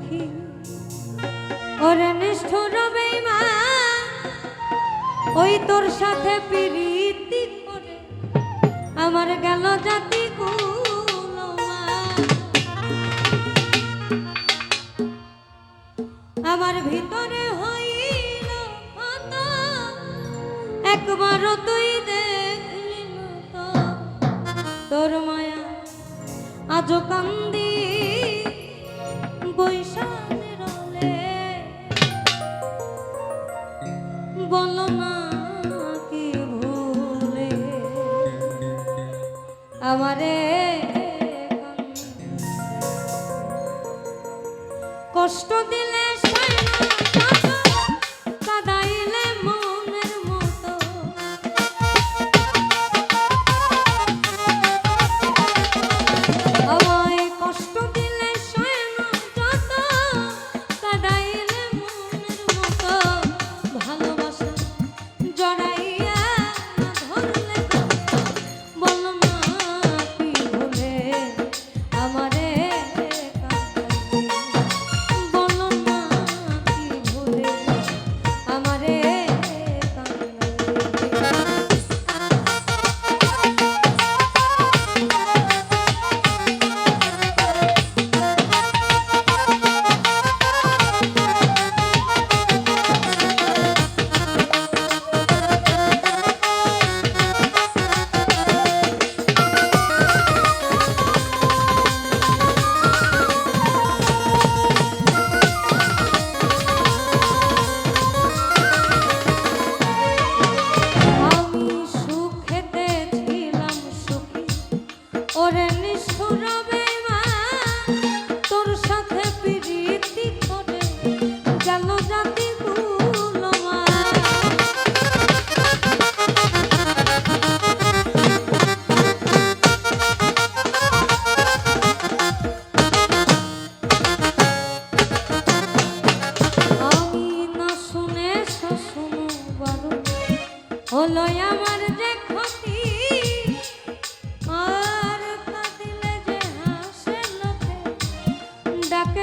সখী ওরে নিষ্ঠুর বেমা ওই তোর সাথে পিরিতি করে আমার গেল জাতি আমার ভিতরে হইল একবার তুই দেখলি তোর মায়া আজও কান্দি বলো না কি ভুলে। আমারে কষ্ট দিল ওরে নিষ্ঠুরবে Dr.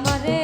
amaré.